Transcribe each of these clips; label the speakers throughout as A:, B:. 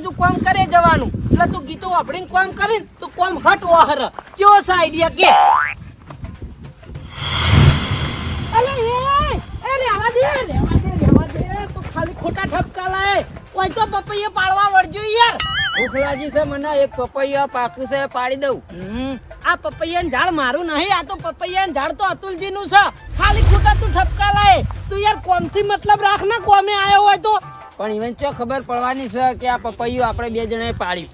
A: બાજુ કોમ કરે જવાનું? એટલે તું ગીતો વાપરીને કોમ કરીને તું કોમ હટ વાહર કેવો સા આઈડિયા કે? અલે એ એ રેવા દે રેવા દે રેવા દે. તું ખાલી ખોટા ઠપકા લાય કોઈ તો પપૈયા પાડવા વળજો યાર.
B: ભૂખ લાગી છે મને એક પપૈયા પાકું છે પાડી દઉં.
A: આ પપૈયાનું ઝાડ મારું નહીં આ તો પપૈયાનું ઝાડ તો અતુલજી નું છે. ખાલી ખોટા તું ઠપકા લાય તું યાર કોમથી મતલબ રાખ ને કોમે આવ્યો હોય તો.
B: પણ ઇવન ચો ખબર પડવાની છે કે આ પપૈયું આપણે બે જણાએ
A: પાડી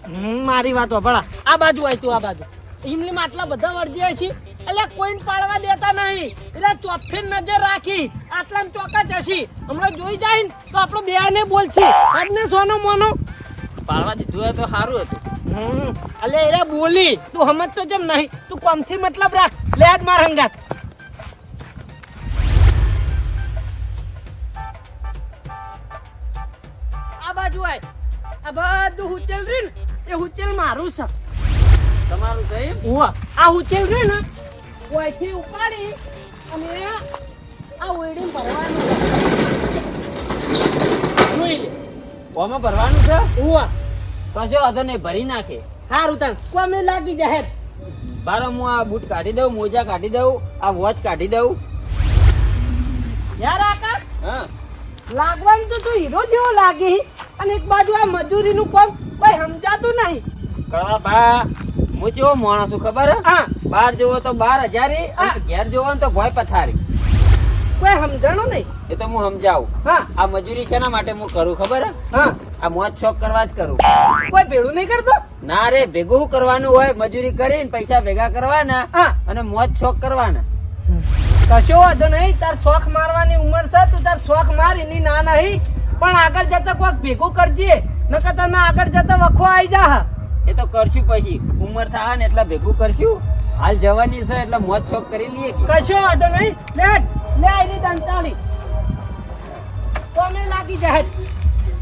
A: મારી વાત ભલા. આ બાજુ આવી તું આ બાજુ. ઈમલીમાં આટલા બધા વળજ્યા છે. એટલે કોઈને પાડવા દેતા નહીં. એટલે ચોફી નજર રાખી. આટલા ચોકા જશી. હમણાં જોઈ જાય ને તો આપણો બે ને બોલશે. અને સોનો મોનો?
B: પાડવા દીધું તો સારું હતું.
A: અલે એ બોલી. તું સમજતો જેમ નહીં. તું કોમથી મતલબ રાખ. લેટ માર હંગાત. બાજુ આય. આ બધું હુચેલ રહ્યું ને એ હુચેલ મારું છે.
B: તમારું છે એમ?
A: ઉવા આ હુચેલ રહ્યું ને ઓયથી ઉપાડી અને આ ઓયડી ભરવાનું છે. જોઈ લે
B: ઓમાં ભરવાનું છે?
A: ઉવા
B: કશો વાંધો નહીં ભરી નાખે.
A: સારું તણ કોમે લાગી જાહેર
B: બારો હું આ બૂટ કાઢી દઉં મોજા કાઢી દઉં આ વોચ કાઢી દઉં.
A: યાર આકા
B: હા.
A: લાગવાનું તો તું હીરો જેવો લાગે. અને એક બાજુ આ મજૂરીનું કામ કોઈ સમજાતું નહીં.
B: કરવા બા હું જો માણસ છું ખબર? હા. બાર જોવો તો બાર હજારી અને ઘેર જોવો તો ભોય પથારી.
A: કોઈ સમજણો નહીં.
B: એ તો હું સમજાવું.
A: હા.
B: આ મજૂરી શેના માટે હું કરું ખબર? હા. આ મોજ શોખ કરવા જ કરું.
A: કોઈ ભેળું નહીં કરતો?
B: ના રે ભેગું કરવાનું હોય મજૂરી કરીને પૈસા ભેગા કરવાના અને મોજ શોખ કરવાના.
A: કશો વાંધો નહીં તાર શોખ મારવાની ઉંમર છે તું તાર શોખ માર એની ના નહીં. પણ આગળ જતા કોઈક ભેગું કરજે. નકર તને આગળ જતા વખો આવી જા
B: એ તો કરશું પછી. ઉંમર થાય ને એટલે ભેગું કરશું. હાલ જવાની છે એટલે મોજ શોખ કરી લઈએ
A: કશો વાંધો નહીં. લે લે આવી દંતાળી. કોમે લાગી જાય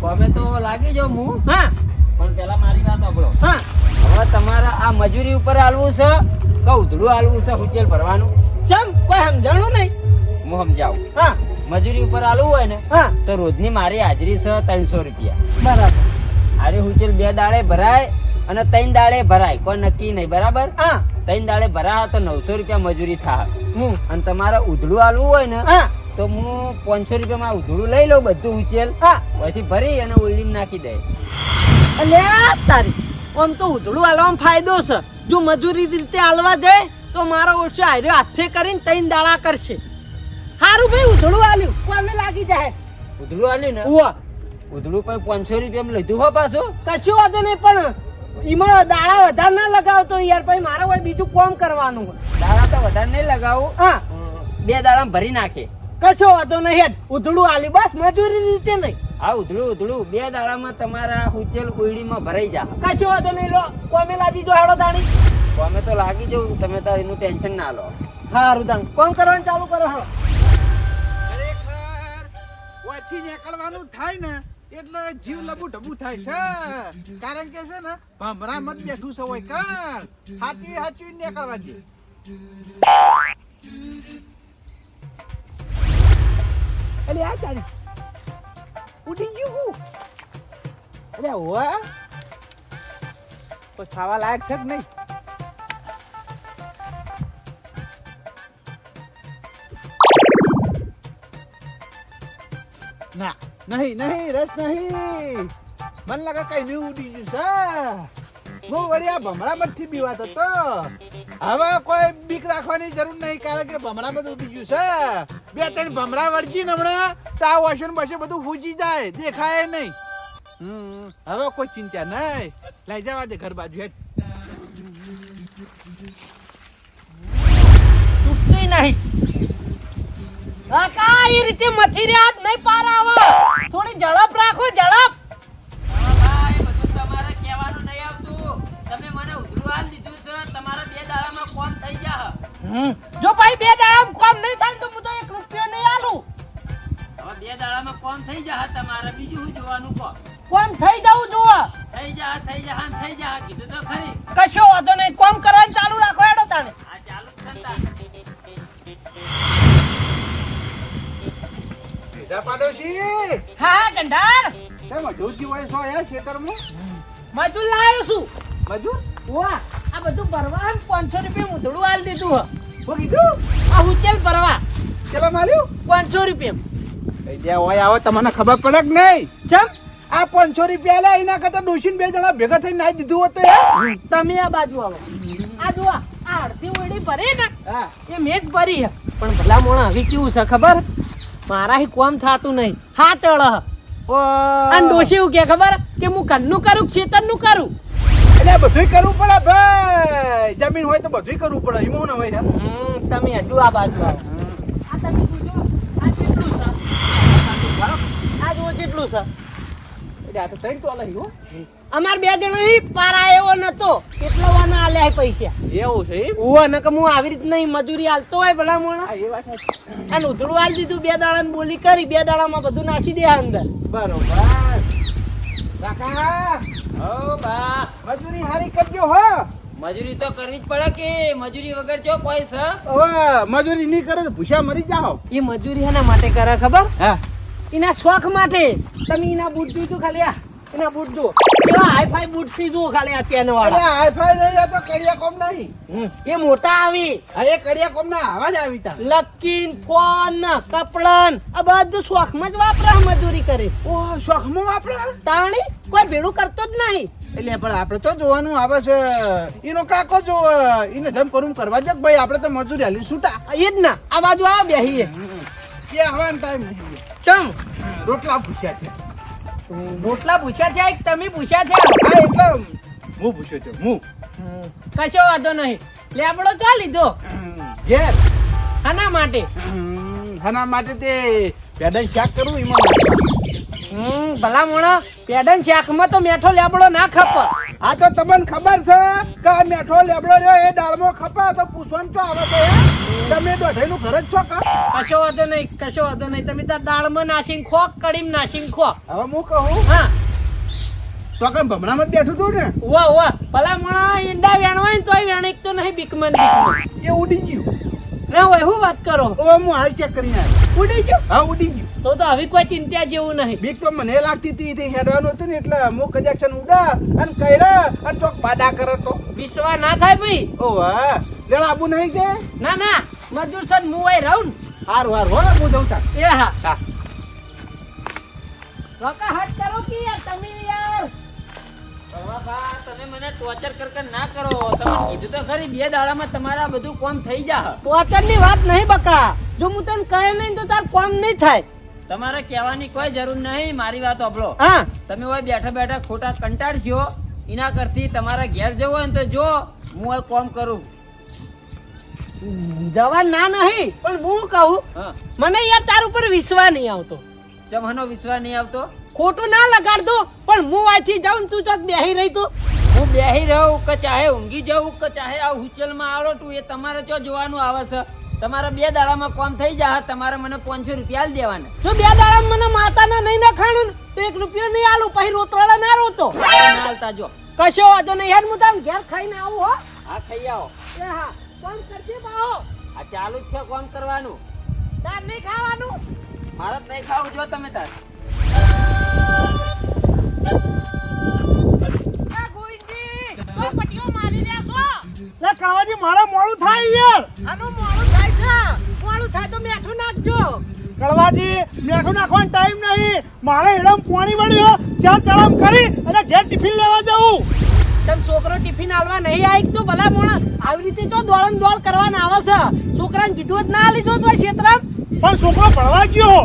B: કોમે તો લાગી જાઉં હું
A: હા.
B: પણ પેલા મારી વાત આપણો
A: હા.
B: હવે તમારા આ મજૂરી ઉપર હાલવું છે? કે ઉધડું હાલવું છે? હુચેલ ભરવાનું?
A: ચમ કોઈ સમજાણું નહીં.
B: હું સમજાવું.
A: હા.
B: મજૂરી ઉપર આલવું હોય ને
A: હા.
B: તો રોજની મારી હાજરી છે ત્રણસો રૂપિયા.
A: બરાબર.
B: આરે હુચેલ બે દાડે ભરાય અને ત્રણ દાડે ભરાય કોઈ નક્કી નહીં બરાબર?
A: હા.
B: ત્રણ દાડે ભરાય તો નવસો રૂપિયા મજૂરી થાય.
A: હું
B: અને તમારે ઉધડું આલવું હોય ને
A: હા.
B: તો હું પાંચસો રૂપિયામાં ઉધડું લઈ લઉં બધું ઉચેલ
A: હા.
B: પછી ભરી અને ઉલડી નાખી દે.
A: એટલે તારી આમ તો ઉધડું હાલવામાં ફાયદો છે. જો મજૂરી રીતે હાલવા જાય તો મારો ઓછો આર્યો હાથે કરીને ત્રણ દાડા કરશે. હારું ભાઈ ઉધડું આલ્યું. કોને લાગી જાય?
B: ઉધડું આલ્યું ને?
A: ઉવા.
B: ઉધડું પણ પાંચસો રૂપિયામાં લીધું હો પાછું?
A: કશું વાંધો નહીં પણ એમાં દાડા વધારે ના લગાવતો યાર પછી મારે હોય બીજું કોમ કરવાનું.
B: દાડા તો વધારે નહીં લગાવું.
A: હા.
B: બે દાડા ભરી નાખે.
A: કશો વાંધો નહીં હેડ ઉધડું આલી બસ મજૂરી રીતે નહીં.
B: આ ઉધડું ઉધડું બે દાડામાં તમારા ઉચેલ કોયડીમાં ભરાઈ જા.
A: કશો વાંધો નહીં લો કોમે લાજી જો હેડો દાણી
B: અમે તો લાગી જવું તમે તો એનું ટેન્શન ના લો.
A: હારું દાણ કોમ કરવાનું ચાલુ કરો હેડો.
C: ખરેખર ઓછી નીકળવાનું થાય ને એટલે જીવ લબુ ઢબુ થાય છે. કારણ કે છે ને ભમરા મત બેઠું છે હોય કણ. હાચવી હાચવી નીકળવા દે.
A: અરે આ તારી. ઉડી ગયું
C: અરે હોય તો ખાવા લાયક છે કે નહીં? ના, નહીં નહીં, રસ નહીં. મન લાગે કઈ નહીં ઉડી ગયું છે. હું વળી આ ભમરામાંથી બીવાતો તો હવે કોઈ બીક રાખવાની જરૂર નહીં, કારણ કે ભમરામાં ઉડી ગયું છે. બે, ત્રણ ભમરા વળજી હમણાં તા વોશન બસે બધું ફૂજી જાય, દેખાય નહીં. હવે કોઈ ચિંતા નહીં. લઈ જવા દે ઘર બાજુ હેઠ.
A: તૂટતી નહીં. કાકા એ રીતે મથી રહ્યા જ નહીં પાર આવે. થોડી ઝડપ રાખો ઝડપ.
B: તમારે કહેવાનું નહીં આવતું. તમે મને ઉધડું હાલ દીધું છે. તમારા બે દાડામાં કોમ થઈ જા
A: જો ભાઈ બે દાડા કોમ નહીં થાય તો હું તો એક રૂપિયો નહીં આલું.
B: હવે બે દાડામાં કોમ થઈ જા તમારે. બીજું શું જોવાનું કહો?
A: કોમ થઈ જવું જોવા
B: થઈ જા થઈ જા થઈ જા કીધું તો ખરી.
A: કશો વાંધો નહીં. કોમ કરવાનું ચાલુ રાખો. હા ગંધાર
C: કેમ મજૂરજી હોય છો યાર ખેતરમાં?
A: મજૂર લાવ્યો છું.
C: મજૂર?
A: વાહ આ બધું ભરવા પાંચસો રૂપિયા ઉધડું આલ દીધું હ.
C: કીધું?
A: આ ઉચેલ ભરવા.
C: કેટલા માલ્યું?
A: પાંચસો રૂપિયા.
C: જે હોય આવો તમને ખબર પડે કે નહીં?
A: ચમ?
C: આ પાંચસો રૂપિયા લે એના કરતા ડોશીને બે જણા ભેગા થઈને નાઈ દીધું હોત તો
A: તમે આ બાજુ આવો. આ જો આ અડધી ઓળી ભરી ને.
C: હા.
A: એ મેં જ ભરી હે પણ ભલા મોણા હવે કેવું છે ખબર? મારાથી કોમ થાતું નહીં. હા ચડ હ. અને ડોશી એવું કે ખબર? કે હું ઘરનું કરું ખેતરનું કરું?
C: એટલે બધુંય કરવું પડે ભાઈ. જમીન હોય તો બધુંય કરવું પડે. એમાં ના હોય
A: તમે હજુ આ બાજુ આવો આ તમે જોજો. આ કેટલું છે. આ જો કેટલું છે. અમાર બે જણા ઈ પારા એવો નતો. કેટલો વાના આલ્યા પૈસા.
C: એવું છે
A: ઓવા નક હું આવી રીત નહીં મજૂરી આલતો હોય ભલા મોણા
C: એ વાત.
A: અને ઉધડું આલ દીધું બે દાડાની બોલી કરી બે દાડામાં બધું નાસી દે અંદર.
C: બરોબર. કાકા
B: હો બા.
C: મજૂરી હારી કરજો હો.
B: મજૂરી તો કરવી જ પડે કે? મજૂરી વગર ચો કોઈ છે
C: હવે મજૂરી નહીં કરે તો ભૂસા મરી જાઓ.
A: એ મજૂરી એના માટે કરે ખબર?
C: હા.
A: એના શોખ માટે. તમે એના બૂટ જોજો ખાલી આ એના બૂટ જો કેવા હાઈફાઈ બૂટ સી જો ખાલી આ ચેન
C: અરે
A: વાળા
C: હાઈફાઈ નહીં આ તો કડિયા કોમ નહીં
A: એ મોટા આવી.
C: આ એ કડિયા કોમ ના આવા જ આવી તા.
A: લકીન ફોન કપડન આ બધું શોખમાં જ વાપરા મજૂરી કરે.
C: ઓ શોખમાં વાપરે?
A: તાણી કોઈ ભેડું કરતો જ નહીં.
C: એટલે પણ આપણે તો જોવાનું આવે છે એનો કાકો જો એને ધમ કરું કરવા જ ભાઈ આપણે તો મજૂરી હાલી છૂટા
A: એ જ ના આ બાજુ આવો બેહીએ.
C: કે આવવાનો ટાઈમ નહીં.
A: ચમ.
C: રોટલા પૂછ્યા છે.
A: રોટલા પૂછ્યા છે કે તમે પૂછ્યા છે
C: હા એટલે હું પૂછ્યો છું હું.
A: કશો વાંધો નહીં. લેબડો ચા લીધો.
C: ઘેર
A: આના માટે.
C: આના માટે તે પેડલ ચેક કરવું એમાં.
A: ભલા મોણા પેડન શાકમાં તો મેઠો લેબડો ના ખપ.
C: આ તો તમને ખબર છે કે આ મેઠો લેબડો રહ્યો એ દાળમો ખપા તો પૂછવાનું તો આવે તો તમે દોઢાઈનું ઘર જ છો કા?
A: કશો વાંધો નહીં કશો વાંધો નહીં. તમે તાર દાળમાં નાસીન ખો કડીમ નાસીન ખો.
C: હવે હું કહું?
A: હા.
C: તો કઈ ભમણામાં બેઠું તું ને?
A: વાહ વાહ ભલા મણા ઈંડા વેણવાય ને તોય વેણિક તો નહીં બીકમન બીકમન
C: એ ઉડી ગયું.
A: ના હોય હું વાત કરો?
C: ઓ હું હાલ ચેક કરીને આવ્યો.
A: ઉડી ગયો?
C: હા ઉડી ગયો.
A: તો તો હવે કોઈ ચિંતા જેવું નહીં.
C: બીક તો મને લાગતી હતી તે હેડવાનું હતું ને એટલે હું કજાક્શન ઉડા અને કઈરા અને ચોક બાડા કરે તો.
A: વિશ્વાસ ના થાય ભાઈ.
C: ઓ હા. લેવા આબુ નહીં કે
A: ના ના. મજૂર સદ હું આય રહું
C: હારું હારું હો હું જઉં તાર.
A: એ હા.
C: હા.
A: રોકા હટ કરો કે તમે
B: મને ટોર્ચર કર કર ના કરો. તમે કીધું તો ખરી બે દાડામાં તમારા બધું કોમ થઈ જા.
A: ટોચરની વાત નહીં બકા. જો હું તને કહે નહીં તો તાર કોમ નહીં થાય.
B: તમારે કહેવાની કોઈ જરૂર નહીં મારી વાત સાંભળો.
A: હા.
B: તમે હોય બેઠા બેઠા ખોટા કંટાળશો એના કરતી તમારા ઘેર જવું હોય ને તો જો હું કોમ કરું.
A: જવા ના નહીં પણ હું કહું મને યાર તાર ઉપર વિશ્વાસ નહીં આવતો.
B: ચમહનો વિશ્વાસ નહીં આવતો?
A: ખોટું ના લગાડતો પણ હું અહીંથી જાઉં તું ચોક બેહી રહી તું.
B: હું બેહી રહું કે ચાહે ઊંઘી જાઉં કે ચાહે આ હુચેલમાં આવડો તું એ તમારે જો જોવાનું આવે છે. તમારા બે દાડામાં કોમ થઈ જાય તમારે મને પાંચસો રૂપિયા દેવાના.
A: જો બે દાડામાં મને માતાના નહીં ના ખાણું તો એક રૂપિયો નહીં આલું પછી રોતવાળા ના રોતો.
B: ના આલતા જો.
A: કશો વાંધો નહીં યાર હું તમને ઘેર ખાઈને આવું હો.
B: આ ખાઈ આવો.
A: એ હા કોમ કરજે બાહો.
B: આ ચાલુ જ છે કોમ કરવાનું.
A: તાર નહીં ખાવાનું.
B: મારે નહીં ખાવું જો તમે તાર.
D: કાવાજી મારે મોડું થાય યાર.
A: આનું મોડું થાય છે. મોડું થાય તો મેઠું નાખજો.
D: કળવાજી મેઠું નાખવાનો ટાઈમ નહીં. મારે એડમ પાણી વળ્યો ચાર ચડામ કરી અને ઘેર ટિફિન લેવા જવું
A: તમ છોકરો ટિફિન આલવા નહીં આવી તો ભલા મોણા આવી રીતે તો દોડમ દોડ કરવાના આવે છે. છોકરાને કીધું જ ના લીધો તો ક્ષેત્રમાં
D: પણ છોકરો ભણવા ગયો.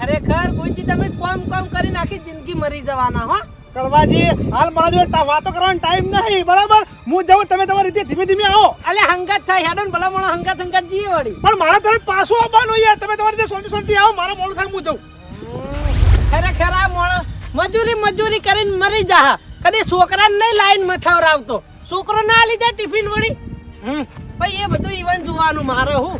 A: ખરેખર કોઈથી તમે કોમ કોમ કરી નાખી જિંદગી મરી જવાના હો.
D: કળવાજી હાલ મારા જોડે વાતો કરવાનો ટાઈમ નહીં બરાબર? હું જાઉં તમે તમારી રીતે ધીમે ધીમે આવો.
A: અલે હંગાત થાય હેડો ને ભલા મોણા હંગાત હંગાત જીએ વળી.
D: પણ મારે તરફ પાછું આવવાનું યાર તમે તમારી રીતે સોંટી સોંટી આવો મારા મોડું થાય હું જાઉં.
A: ખરેખર આ મોડો મજૂરી મજૂરી કરીને મરી જા કદી છોકરાને નહીં લાઈન મથાવરાવતો છોકરો ના લીધે ટિફિન વળી. હમ. ભાઈ એ બધું ઈવન જોવાનું મારે હું.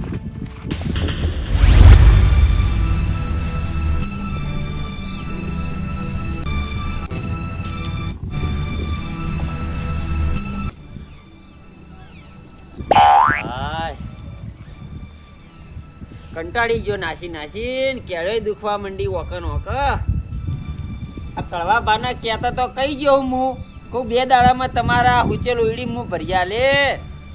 B: કંટાળી ગયો, નાસી નાસી કેળે દુખવા મંડી વકન વક. આ કળવા બાના કહેતા તો કઈ ગયો હું, કહું બે દાડામાં તમારા હુચેલ ઉડી હું ભર્યા લે.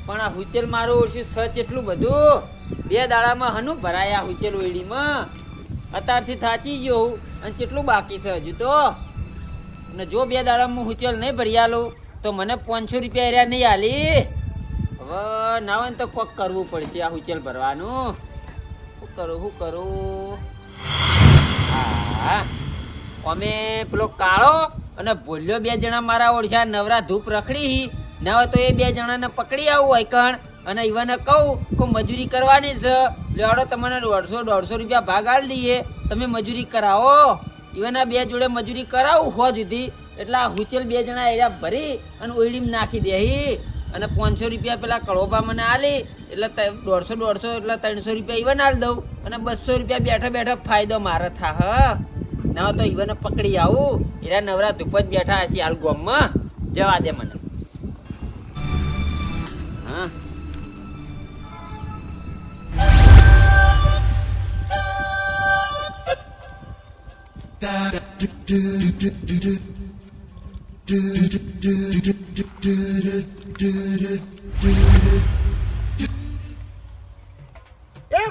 B: પણ આ હુચેલ મારું ઓછું સચ એટલું બધું. બે દાડામાં હનું ભરાયા હુચેલ ઉડીમાં અત્યારથી થાચી ગયો હું, અને કેટલું બાકી છે હજુ તો? અને જો બે દાડામાં હું હુચેલ નહીં ભર્યા લઉં, તો મને પાંચસો રૂપિયા એરિયા નહીં આલી. હવે ના હોય તો કોક કરવું પડશે આ હુચેલ ભરવાનું. કરું શું કરું? અમે પેલો કાળો અને ભોલ્યો બે જણા મારા ઓળશા નવરા ધૂપ રખડી ના હોય તો એ બે જણાને પકડી આવું હોય અને ઈવાને કહું કે મજૂરી કરવાની છે. લેવાડો તમને દોઢસો દોઢસો રૂપિયા ભાગ આલી દઈએ. તમે મજૂરી કરાવો. ઈવાના બે જોડે મજૂરી કરાવું હો જુદી. એટલે આ હુચેલ બે જણા એરિયા ભરી અને ઓઈડીમાં નાખી દેહી અને પાંચસો રૂપિયા પેલા કળોબા મને આલી, એટલે દોઢસો દોઢસો, એટલે ત્રણસો રૂપિયા ઈવન આલી દઉં. અને બસો રૂપિયા બેઠા બેઠા ફાયદો મારે થા હ. ના તો ઈવન પકડી આવું. એરા નવરા ધૂપ જ બેઠા હશે હાલ ગોમમાં. જવા દે મને. હા.
C: એ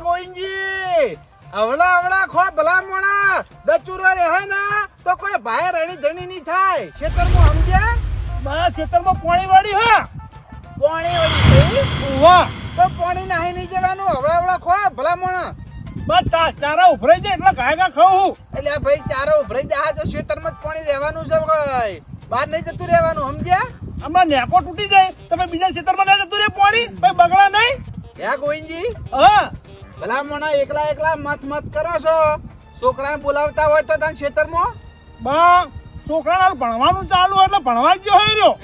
C: ગોવિંદજી અવળા અવળા ખો ભલા મોણા દચુરો રહે ના તો કોઈ ભાઈ રણી ધણી નહીં થાય. ખેતરમાં સમજે
D: મારા ખેતરમાં પાણી વાળી હા.
C: પોણી વાળી
D: વાહ.
C: તો પોણી નાહી નહીં જવાનું અવળા અવળા ખો ભલા મોણા
D: બસ ચારા ઉભરાઈ જાય એટલે ગાય ગા હું.
C: એટલે ભાઈ ચારો ઉભરાઈ જાય તો ખેતરમાં જ પાણી રહેવાનું છે ભાઈ. બહાર નહીં જતું રહેવાનું સમજ્યા?
D: આમાં નેકો તૂટી જાય. તમે બીજા ખેતરમાં ના જતું રે પાણી. ભાઈ બગડા નહીં.
C: હે ગોવિંદજી?
D: હા.
C: ભલા મોણા એકલા એકલા મત મત કરો છો. છોકરાને બોલાવતા હોય તો ત્યાં ખેતરમાં
D: બા છોકરાને ભણવાનું ચાલુ એટલે ભણવા ગયો હોય રહ્યો.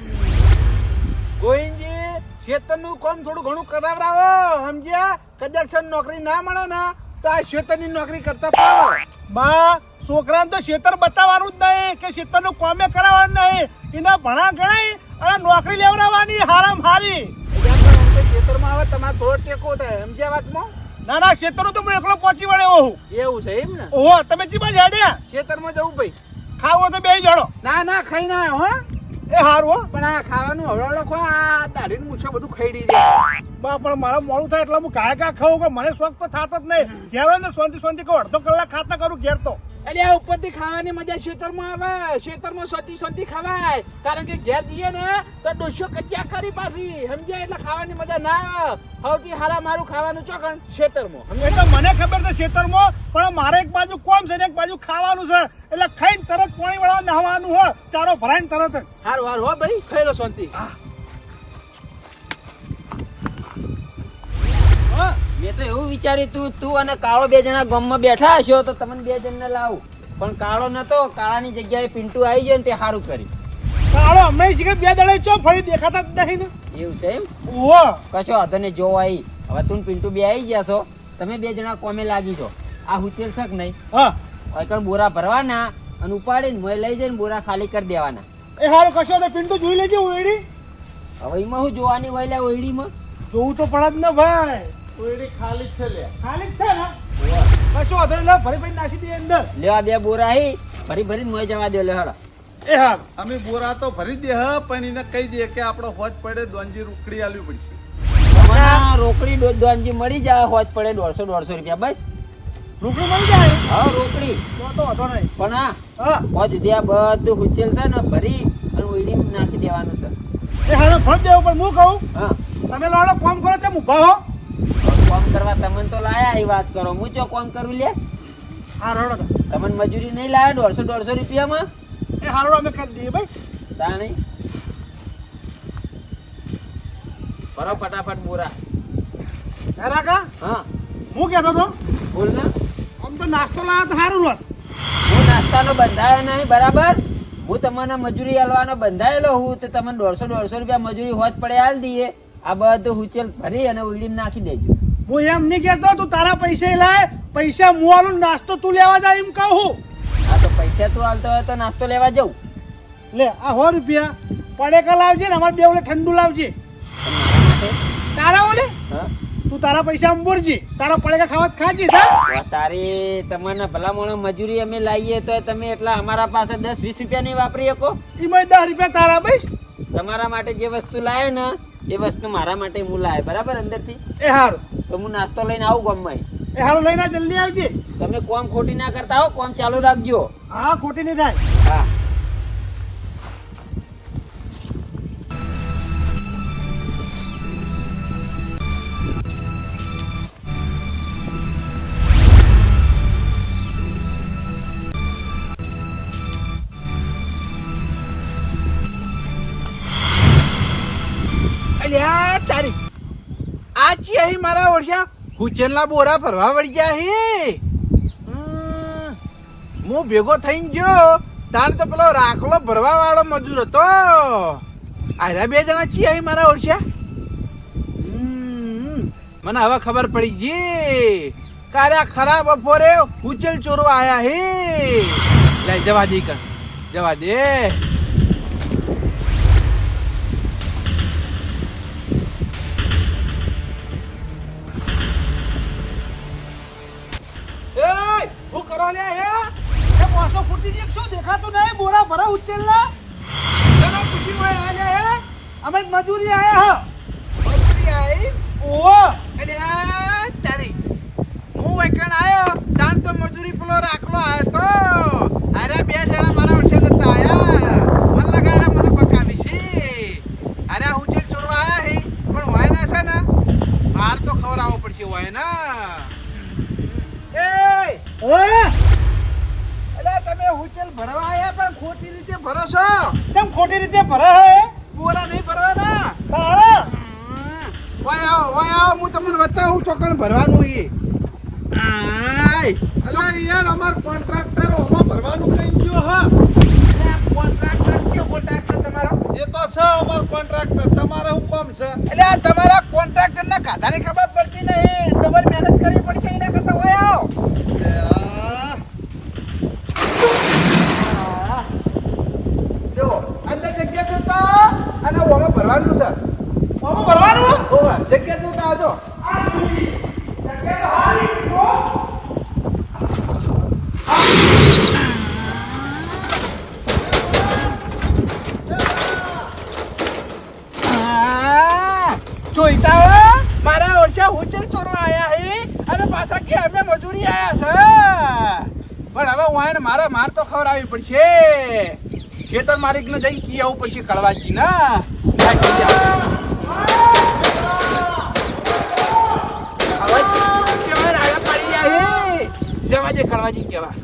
C: ગોવિંદજી ક્ષેત્રનું કામ થોડું ઘણું કરાવરાવો. સમજ્યા? કદાચ નોકરી ના મળે ને તો આ ક્ષેત્રની નોકરી કરતા
D: બા છોકરાને તો ખેતર બતાવવાનું જ નહીં કે ખેતરનું કોમે કરાવવાનું નહીં. એના ભણા ગણાય અને નોકરી લેવડાવવાની હારામ હારી.
C: ખેતરમાં આવે તમારે થોડો ટેકો થાય સમજ્યા વાતમાં
D: ના તો હું એકલો પહોંચી વળ્યો હું
C: એવું છે એમ ને?
D: ઓહો તમે ચીમાં જાડ્યા
C: ખેતરમાં જવું ભાઈ
D: ખાવો તો બે જડો
C: ના ના ખાઈ ના હો.
D: એ હારું હો.
C: પણ આ ખાવાનું હવડાવડો ખો આ દાઢીને મૂછો બધું ખાઈ જાય.
D: બા પણ મારા મોડું થાય એટલે હું કાયા કા ખાઉં કે મને શોખ તો થતો જ નહીં. ઘેર હોય ને શાંતિ શાંતિ કહું અડધો કલાક ખાતા કરું ઘેર તો.
C: એટલે આ ઉપરથી ખાવાની મજા ખેતરમાં આવે. ખેતરમાં સોતી સોતી ખવાય. કારણ કે ઘેર દઈએ ને તો ડોસો કચ્યા કરી પાછી. સમજ્યા? એટલે ખાવાની મજા ના આવે. સૌથી હારા મારું ખાવાનું ચોકણ ખેતરમાં?
D: એટલે મને ખબર છે ખેતરમાં પણ મારે એક બાજુ કોમ છે ને એક બાજુ ખાવાનું છે. એટલે ખાઈને તરત પાણી વાળા નહાવાનું હોય. ચારો ભરાઈને તરત જ.
C: હારું હારું હો ભાઈ ખાઈ લો શાંતિ
D: હા.
B: મેં તો એવું વિચાર્યું તું તું અને કાળો બે જણા ગામમાં બેઠા હશો તો તમને બે જણને લાવું. પણ કાળો નતો કાળાની જગ્યાએ પિન્ટુ આવી ગયો ને તે સારું કર્યું
D: કાળો અમે શીખે બે દડે ચો ફરી દેખાતા જ નહીં ને?
B: એવું છે એમ?
D: ઓહો
B: કશો વાંધો નહીં જો આવી હવે તું ને પિન્ટુ બે આવી ગયા છો તમે બે જણા કોમે લાગી છો. આ હુચેલ શક નહીં?
D: હા.
B: એકણ બોરા ભરવાના અને ઉપાડીને મોય લઈ જઈને બોરા ખાલી કરી દેવાના.
D: એ હારું કશો તો પિન્ટુ જોઈ લેજે ઓયડી
B: હવે એમાં શું જોવાની હોય લે ઓયડીમાં
D: જોવું તો પડે જ ને ભાઈ. ઓયડી ખાલી જ છે લે. ખાલી છે ને? કશો વાંધો લે ભરી ફરી નાસી દે અંદર.
B: લેવા બે બોરા હી. ભરી ભરી મોય જવા દે લે હળો
D: એ હા
E: અમે બોરા તો ભરી દે હ પણ એને કહી દે કે આપણો હોજ પડે દોંજી રૂકડી આલવી પડશે.
B: મને રોકડી દો- દોનજી મળી જાય હોજ પડે દોઢસો દોઢસો રૂપિયા બસ.
D: રોકડી મળી જાય?
B: હા રોકડી.
D: તો તો વાંધો નહીં.
B: પણ હા
D: હા.
B: હોજ આ બધું હુચેલ છે ને ભરી અને ઉડી નાખી દેવાનું છે.
D: એ હારે ફળ દેવું પણ હું કહું
B: હા.
D: તમે લોડો ફોન કરો છે હું હો?
B: કોમ કરવા તમને તો લાયા એ વાત કરો. હું ચો કોમ કરું લે?
D: હા રોડો
B: તમને મજૂરી નહીં લાયા દોઢસો દોઢસો રૂપિયામાં?
D: એ હારો અમે કરી દઈએ ભાઈ.
B: તાણી? ભરો ફટાફટ બોરા.
D: રાકા
B: હા.
D: હું કહેતો તો
B: બોલ ને.
D: આમ તો નાસ્તો લાવ્યો તો સારું રોત
B: હું નાસ્તાનો બંધાયો નહીં બરાબર? હું તમને મજૂરી આલવાનો બંધાયેલો હું તો તમને દોઢસો દોઢસો રૂપિયા મજૂરી હોત પડે આલ દઈએ. આ બધું હુચેલ ભરી અને ઉડીને નાખી દેજો.
D: હું એમ નહીં કહેતો તું તારા પૈસા લાય પૈસા હું નાસ્તો તું લેવા જાય એમ કહું
B: હા. તો પૈસા તું આવતો હોય તો નાસ્તો લેવા જવું
D: લે આ સો રૂપિયા. પડેકા લાવજે ને અમારે બે ઓલે ઠંડુ લાવજે. તારા ઓલે?
B: હા?
D: તું તારા પૈસા અંબોરજી. તારા પડેકા ખાવા ખાજી
B: તારી તમને ભલા મોણો મજૂરી અમે લાવીએ તો તમે એટલા અમારા પાસે દસ વીસ રૂપિયા નહીં વાપરી શકો?
D: ઈમાં દસ રૂપિયા તારા ભાઈ
B: તમારા માટે જે વસ્તુ લાવે ને એ વસ્તુ મારા માટે હું લાવે બરાબર અંદરથી?
D: એ હારું.
B: તો હું નાસ્તો લઈને આવું ગમમાં
D: એ હાલો લઈને જલ્દી આવજે.
B: તમે કોમ ખોટી ના કરતા હો કોમ ચાલુ રાખજો.
D: હા ખોટી નહીં થાય.
B: હા.
C: અહીં મારા ના બોરા ભરવા વળી ગયા હે? હું ભેગો થઈને ગયો તાર તો પેલો રાખલો ભરવા વાળો મજૂર હતો. આરા બે જણા અહીં મારા હમ, મને હવે ખબર પડી ગઈ. કારે ખરાબ બપોરે ઉચેલ ચોરવા આયા હે. લે જવા દે કર જવા દે.
D: દેખાતું નહીં બોરા ભરા ઉચેલના
C: જરા પૂછી હોય આલે હે?
D: અમે મજૂરી આયા
C: બકરી આઈ?
D: ઓ
C: અલે તારી. હું વેકણ આયો. તાન તો મજૂરી પેલો રાખલો આયો તો. અરે બે જણા મારા ઓછે નતા આયા. મન લગારા મને બકાવી છે. અરે હું ચેક ચોરવા આયા હે. પણ ના છે ને બહાર તો ખવડાવવો પડશે હોય ને એ
D: ઓએ
C: હુચેલ ભરવા આયા પણ ખોટી રીતે ભરો છો
D: કેમ ખોટી રીતે ભરા હે?
C: બોરા નહીં ભરવાના?
D: તારા
C: ઓય આવો ઓય આવો હું તમને બતાવું ચોકન ભરવાનું ઈ. આય.
E: અલા યાર અમાર કોન્ટ્રાક્ટર ઓમાં ભરવાનું કઈ ગયો હા?
C: કોન્ટ્રાક્ટર કયો કોન્ટ્રાક્ટર તમારો?
E: એ તો છે અમાર કોન્ટ્રાક્ટર તમારે હું કોમ છે?
C: એટલે આ તમારા કોન્ટ્રાક્ટર ના કાધાની ખબર પડતી નહીં. ડબલ મહેનત કરવી પડશે એના કરતા હોય આવો
E: આ,
C: જો અંદર જગ્યા જોતા અને ઓમે ભરવાનું સર
D: ઓમે ભરવાનું?
C: ઓ જગ્યા તો આવજો. આ, જોઈતા હો. મારા ઓછા હુચર ચોરવા આયા હે અને પાછા કે અમે મજૂરી આયા છે. પણ હવે વાયન મારે માર તો ખવડાવવી પડશે. ખેતર મારી ને જઈ કી આવું પછી કળવાજી ના? જવા દે કળવાજી કેવા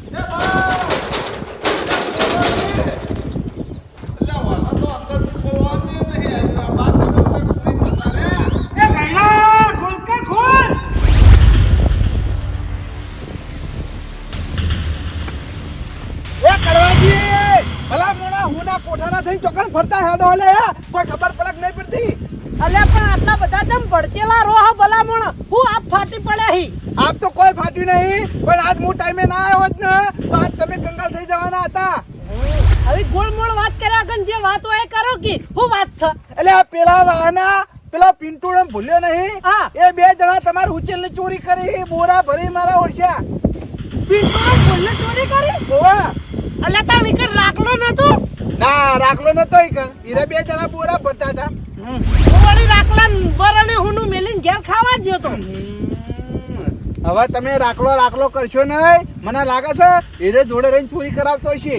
C: ના કોઠાના થઈને ચોકન ફરતા હેડો લે કોઈ ખબર પડક નહીં પડતી.
A: અલે પણ આટલા બધા તમ ભડકેલા રોહ ભલામણ. હું આપ ફાટી પડ્યા હી.
C: આપ તો કોઈ ફાટ્યું નહીં પણ આજ હું ટાઈમે ના આવ્યો જ ને તો આજ તમે કંગાલ થઈ જવાના હતા.
A: હવે ગોળમોળ વાત કર્યા આગળ જે વાત હોય કરો કે હું વાત છે.
C: એટલે આ પેલા વાહના પેલા પિન્ટુ ને ભૂલ્યો નહીં. એ બે જણા તમારે ઉચેલ ચોરી કરી બોરા ભરી મારા ઓળખ્યા.
A: પિન્ટુ ભૂલ્યો ચોરી કરી?
C: ઓવા
A: અલ્યા તા ઈકર રાખલો નતો
C: ના રાખલો નતો કણ. ઈરા બે જણા બોરા ભરતા હતા.
A: હું વળી રાખલા બરણે હુંનું મેલીન ઘેર ખાવા જ્યો તો.
C: હવે તમે રાખલો રાખલો કરશો નહીં. મને લાગે છે એને જોડે રહીને ચોરી કરાવતો હશે.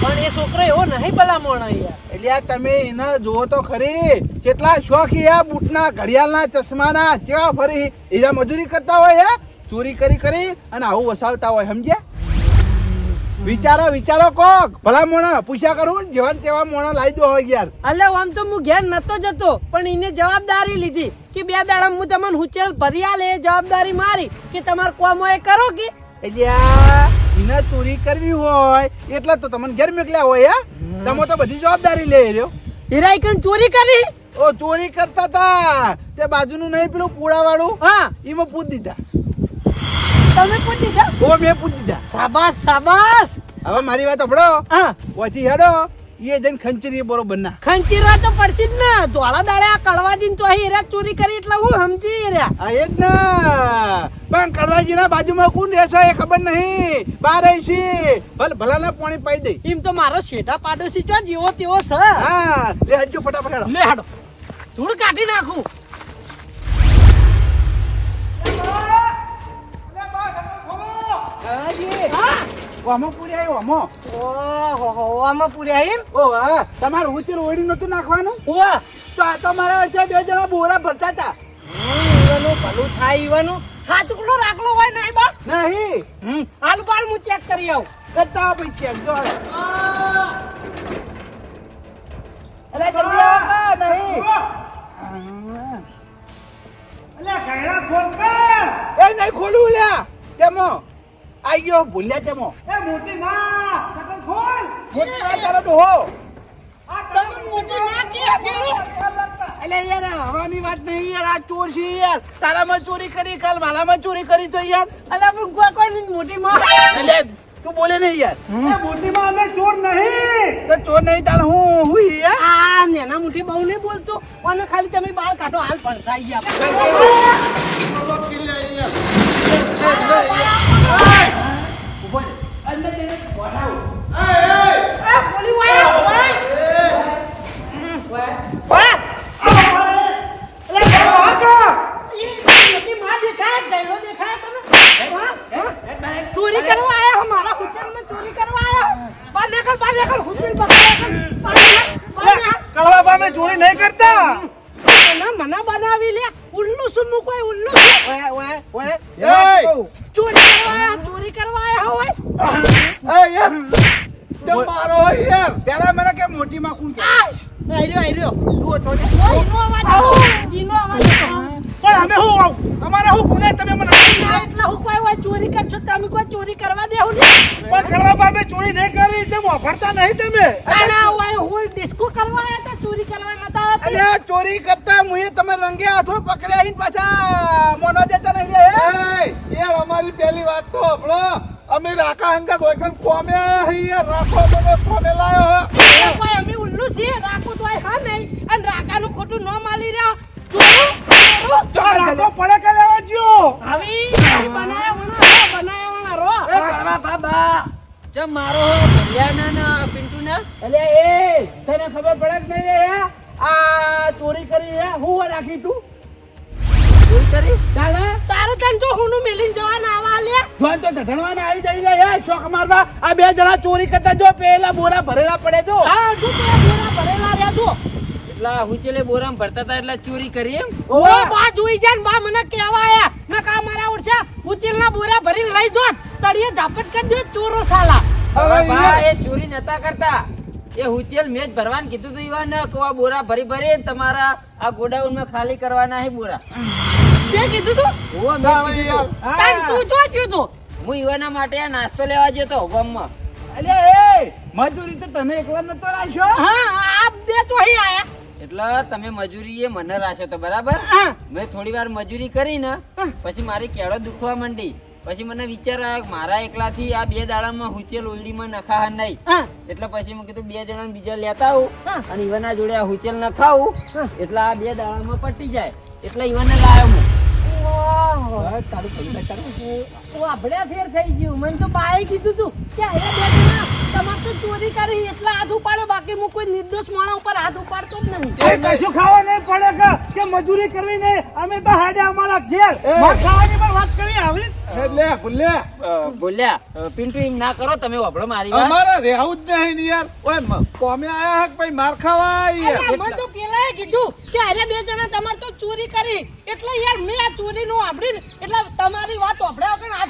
A: પણ એ છોકરો એવો નહીં ભલામણ યાર
C: એટલે આ તમે એને જુઓ તો ખરી. કેટલા શોખ આ બૂટના ઘડિયાળના ચશ્માના. કેવા ફરી એજા મજૂરી કરતા હોય હે? ચોરી કરી કરી અને આવું વસાવતા હોય સમજ્યા? વિચારો વિચારો કોક. ભલા મોણા પૂછ્યા કરું જેવા તેવા મોણા લાવી દો હોય યાર
A: અલે આમ તો હું ઘેર નતો જતો પણ એને જવાબદારી લીધી કે બે દાડા હું તમને હુચેલ ભર્યા લે એ જવાબદારી મારી કે તમાર કોમ હોય એ કરો કે?
C: આ એને ચોરી કરવી હોય એટલે તો તમને ઘેર મોકલ્યા હોય હે? તમે તો બધી જવાબદારી લઈ રહ્યો.
A: હિરાઈકન ચોરી કરી?
C: ઓ ચોરી કરતા તા. તે બાજુનું નહીં પેલું પૂળા વાળું
A: હા.
C: એમાં પૂછ દીધા.
A: તમે પૂછી દો
C: ઓ મેં પૂછી દીધા.
A: સાબાસ સાબાસ
C: હવે મારી વાત સાંભળો.
A: હા.
C: ઓછી હેડો. એ જઈને ખંચરી બરોબર ના.
A: ખંચીરવા તો પડશે જ ને. ધોળા દાડે આ કળવાજીને તો અહીં એરા ચોરી કરી એટલે હું સમજી રહ્યા.
C: હા એ જ ને. પણ કડવાજી ના બાજુમાં કોણ રહેશે એ ખબર નહીં. બાર છે ભલે ભલાના પાણી પાઈ દે.
A: એમ તો મારો શેઠા પાડોશી છો જેવો તેવો છે.
C: હા લે હજુ ફટાફટ હેડો.
A: લે હાડો. ધૂળ કાઢી નાખું.
C: ઓમો પૂરી આવ્યો ઓમો.
A: ઓહો આમાં પૂરી એમ?
C: ઓહ હા. તમારે ઉચર ઓળી નતું નાખવાનું?
A: ઓવા
C: તો આ તો મારા વચ્ચે બે જણા બોરા ભરતા હતા.
A: ઈવાનું ભલું થાય ઈવાનું. રાખલો હોય નહીં બા.
C: નહીં.
A: હાલ બાર હું ચેક કરી આવું.
C: કરતા આવો પછી ચેક જો. અરે જલ્દી આવો નહીં.
D: અલ્યા ઘરડા ખોલ કે
C: એ નહીં ખોલું લ્યા. તેમો. આઈ ગયો ભૂલ્યા તેમો
D: એ મોટી માં શકલ ખોલ.
C: મોટા તારો ડોહો.
A: તમે મોટી ના કે ફેરો
C: એટલે યાર હવાની વાત નહીં યાર આ ચોર છે યાર. તારામાં ચોરી કરી કાલ માલામાં ચોરી કરી તો યાર.
A: અલા પણ કોઈ કોઈ નહીં મોટી માં?
C: એટલે તું બોલે નહીં યાર.
D: એ મોટી માં અમે ચોર નહીં.
C: તો ચોર નહીં તાર હું હું યાર?
A: આ નેના મોટી બહુ નહીં બોલતો. અને ખાલી તમે બાર કાઢો હાલ ભણસાઈ ગયા
C: અંદર જઈને બોલાવો
A: આ બોલી વાય વાય વાય અલા
D: આગા
A: મોટી માં દેખાય ગયડો દેખાય તને હા? હા? ચોરી કરવા આયા હો મારા હોટલમાં ચોરી કરવા આયા બાર નીકળ બાર નીકળ હોટલ પકડ બાર નીકળ બાર નીકળ
D: કળવા પામે ચોરી નહીં કરતા
A: મને મને બનાવી લે ઉલ્લુ સુન્નુ કોઈ ઉલ્લુ છે
C: ઓય ઓય ઓય
E: એય!
A: ચોરી કરવા આયા ચોરી કરવા આયા હોય
E: એ યાર તે મારો યાર.
C: પેલા મને કે મોટી માં કોણ કે
A: આયરો આયરો.
C: તું તો
A: ઈનો અવાજ ઈનો અવાજ
D: પણ અમે હું આવ? અમારા હું ગુને તમે મને.
A: એટલે હું કોઈ હોય ચોરી કરશો તમે કોઈ ચોરી કરવા દેવું નહીં.
D: પણ કળવા પામે ચોરી નહીં કરી તેમ વાપરતા નહીં તમે.
A: હોય હું ડિસ્કો કરવા આયા તા ચોરી કરવા નતા આવતી.
C: ચોરી કરતા મુએ તમે રંગે હાથો પકડ્યા આઈને પાછા. મોનો દેતા નહીં હે?
E: યાર અમારી પહેલી વાત તો હંભળો અમે રાખા હંગાત હોય કન કોમે આયા હી યાર રાખો મને કોમે લાયો હે?
A: એ કોઈ અમે ઉલ્લુ છીએ રાખો તો હા નહીં. અને રાકાનું ખોટું ન માલી રહ્યા. ચોરું
D: રાખો પડે કે લેવા જ્યો?
A: આવી બનાયા વણા બનાયા વણા રો.
B: એ કડવા બાબા ચમ મારો ભૈયાના ના પિન્ટુના?
C: અલ્યા એ તને ખબર પડે કે નહીં આ ચોરી કરી હે હું રાખી તું?
B: કરી?
C: ચાલે
A: તારે તને જો હુંનું મેલીને જવાના આવા લે?
C: જોન તો ઢઢણવાના આવી જઈ રહ્યા હે શોખ મારવા. આ બે જણા ચોરી કરતા જો પેલા બોરા ભરેલા પડે જો.
A: હા જો પેલા બોરા ભરેલા રહ્યા જો.
B: એટલા હુચેલે બોરામ ભરતા હતા એટલે ચોરી કરી એમ?
A: ઓ બા જોઈ જાય બા મને કેવા આયા. મેં કા મારા ઓળછા ઉચીલના બોરા ભરીને લઈ જોત તળિયે ઝાપટ કરી દે ચોરો સાલા.
E: અરે
B: બા એ ચોરી નતા કરતા. એ હુચેલ મેચ ભરવાન કીધું તું કે આ બોરા ભરી ભરી તમારા આ ગોડાઉનમાં ખાલી કરવાના હે બોરા.
A: તે કીધું તું?
B: ઓ મેં કીધું
A: તાન તું જો થયું તું?
B: હું ઈવાના માટે આ નાસ્તો લેવા ગયો તો ગામમાં
C: અલે એ મજૂરી તો તને એકવાર નતો રાખ્યો?
A: હા આ બે તો અહીં આયા.
B: એટલે તમે મજૂરી એ મને રાખ્યો તો બરાબર? મેં થોડી વાર મજૂરી કરી ને પછી મારી કેળો દુખવા માંડી. પછી મને વિચાર આવ્યો કે મારા એકલાથી આ બે દાડામાં હુચેલ ઓયડીમાં નખા નહીં. એટલે પછી મેં કીધું બે જણા બીજા લેતા આવું.
A: હા.
B: અને ઈવાના જોડે આ હુચેલ નખાવું. એટલે આ બે દાડામાં પટી જાય. એટલે ઈવાને લાવ્યો હું.
C: તારું તારું
A: ફેર થઈ ગયું. મને તો બાએ કીધું તું. કે અહીંયા તમારે તો ચોરી કરી એટલા હાથ ઉપાડો બાકી હું કોઈ નિર્દોષ માણસ ઉપર હાથ ઉપાડતો જ નહીં
D: એ કશું ખાવા નહીં પડે કે કે મજૂરી કરવી નહીં. અમે તો હાડે અમારા ઘેર. માર ખાવાની પણ વાત કરી આવી
E: લે ભૂલે.
B: અ, પિન્ટુ એમ ના કરો તમે મારી વાત.
E: અમારે રહેવું જ નહીં યાર. ઓય કોમે આયા હક ભાઈ માર ખાવા યાર
A: મને તો પેલાએ કીધું કે અરે બે જણા તમારે તો ચોરી કરી. એટલે યાર મેં આ ચોરીનું આપડી એટલે તમારી વાત આપડે ઉપાડી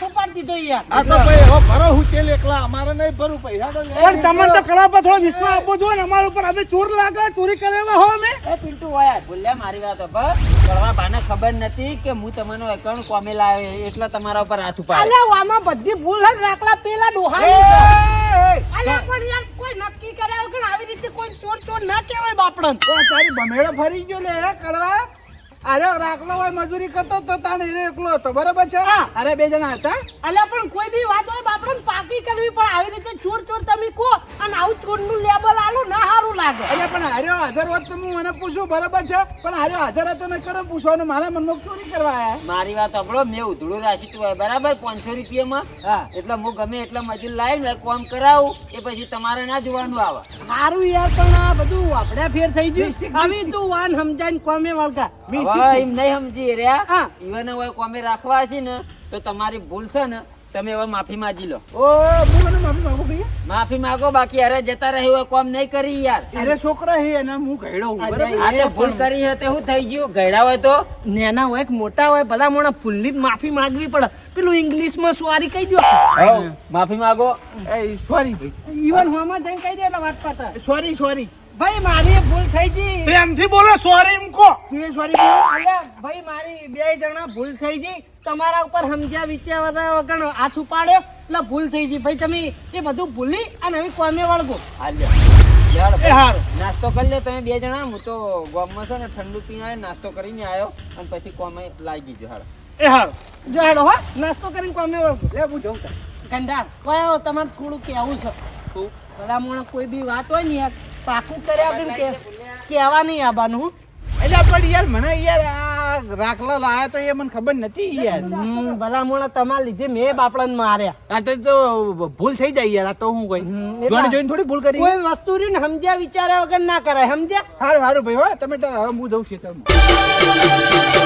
A: દીધો યાર.
E: આ તો ભાઈ હવે ભરો હું એકલા અમારે નહીં ભરું પૈસા તો
D: પણ તમને તો કળા પર થોડો વિશ્વાસ આપવો જોઈએ ને અમારા ઉપર અમે ચોર લાગે ચોરી કરેલા હો અમે.
B: એ પિન્ટુ વાયા બોલ્યા મારી વાત પર. કડવા બાને ખબર નથી કે હું તમારો એકાઉન્ટ કોમે લાવે એટલે તમારા ઉપર હાથ
A: અલ્યા આમાં બધી ભૂલ જ રાખલા પેલા
C: એ,
A: અલ્યા પણ યાર કોઈ નક્કી કર્યા વગર આવી રીતે કોઈ ચોર ચોર ના કહેવાય બાપડન.
C: ઓ તારી ફરી ગયો લે હે, કડવા. અરે રાખલો હોય મજૂરી કરતો તો તાને એને એકલો હતો. બરોબર છે? અરે બે જણા હતા.
A: અલ્યા પણ કોઈ બી વાત હોય બાપડો પાકી કરવી પણ આવી રીતે ચોર ચોર તમે કહો અને આવું ચોરનું લેબલ આલો ના સારું લાગે.
C: અલ્યા પણ હાર્યો હાજર હોત તો હું મને પૂછું બરોબર છે? પણ હાર્યો હાજર હતો ને કરો પૂછવાનું મારા મનમાં ચોરી કરવા આયા.
B: મારી વાત સાંભળો મેં ઉધડું રાખી તું હોય બરાબર? પાંચસો રૂપિયામાં.
C: હા.
B: એટલે હું ગમે એટલા મજૂર લાવીને કોમ કરાવું એ પછી તમારે ના જોવાનું આવે.
A: સારું યાર પણ આ બધું આપણે ફેર થઈ ગયું. આવી તું વાન સમજાઈને કોમે વળગા.
B: હવે એમ નહીં સમજી રહ્યા. ઈવન હવે કોમે રાખવા છે ને તો તમારી ભૂલ છે ને તમે હવે માફી માંગી લો.
C: ઓ હું માફી માંગુ કહીએ
B: માફી માંગો બાકી અરે જતા રહ્યું હોય કોમ નહીં કરી યાર.
C: અરે છોકરા હે એને હું ઘેડો હું બરોબર
B: આ ભૂલ કરી હતે હું થઈ ગયું? ગયડા હોય તો?
A: નેના હોય કે મોટા હોય ભલા મોણા ફૂલ્લી માફી માંગવી પડે. પેલું ઇંગ્લિશમાં સોરી કહી દો
B: માફી માંગો.
C: એ સોરી ભાઈ.
A: ઈવન હોમાં જઈને કહી દે એટલે વાત પાટા.
C: સોરી સોરી
A: ભાઈ મારી ભૂલ થઈ ગઈ.
D: પ્રેમથી બોલો સોરી એમ કો
C: તે સોરી બોલ
A: અલ્યા ભાઈ મારી બે જણા ભૂલ થઈ ગઈ. તમારા ઉપર સમજ્યા વિચાર્યા વગર હાથ ઉપાડ્યો. એટલે ભૂલ થઈ ગઈ. ભાઈ તમે એ બધું ભૂલી અને હવે કોમે વળગો.
B: હાલ્યો. નાસ્તો કરી લે તમે બે જણા. હું તો ગોમમાં છે ને ઠંડુ પીને નાસ્તો કરીને આવ્યો અને પછી કોમે લાગી ગયો. હાલ.
D: એ હારું.
A: જો હેડો હો નાસ્તો કરીને કોમે વળગો.
C: લે હું જઉં
A: ગંડા કયો તમારે થોડું કેવું છે. તું ભલામણ કોઈ બી વાત હોય ને યાર પાકું કરે આપણે કે કહેવા નહીં આવવાનું.
C: એટલે પણ યાર મને યાર આ રાખલા લાયા તો એ મને ખબર નથી યાર.
A: હમ, ભલા મોણા તમારા લીધે મેં બાપડાને માર્યા.
C: આ તો ભૂલ થઈ જાય યાર આ તો હું કોઈ
A: હમ,
C: જોઈને થોડી ભૂલ કરી.
A: કોઈ વસ્તુ રહ્યું ને સમજ્યા વિચાર્યા વગર ના કરાય સમજ્યા?
C: હારું સારું ભાઈ હો તમે હું જઉં છું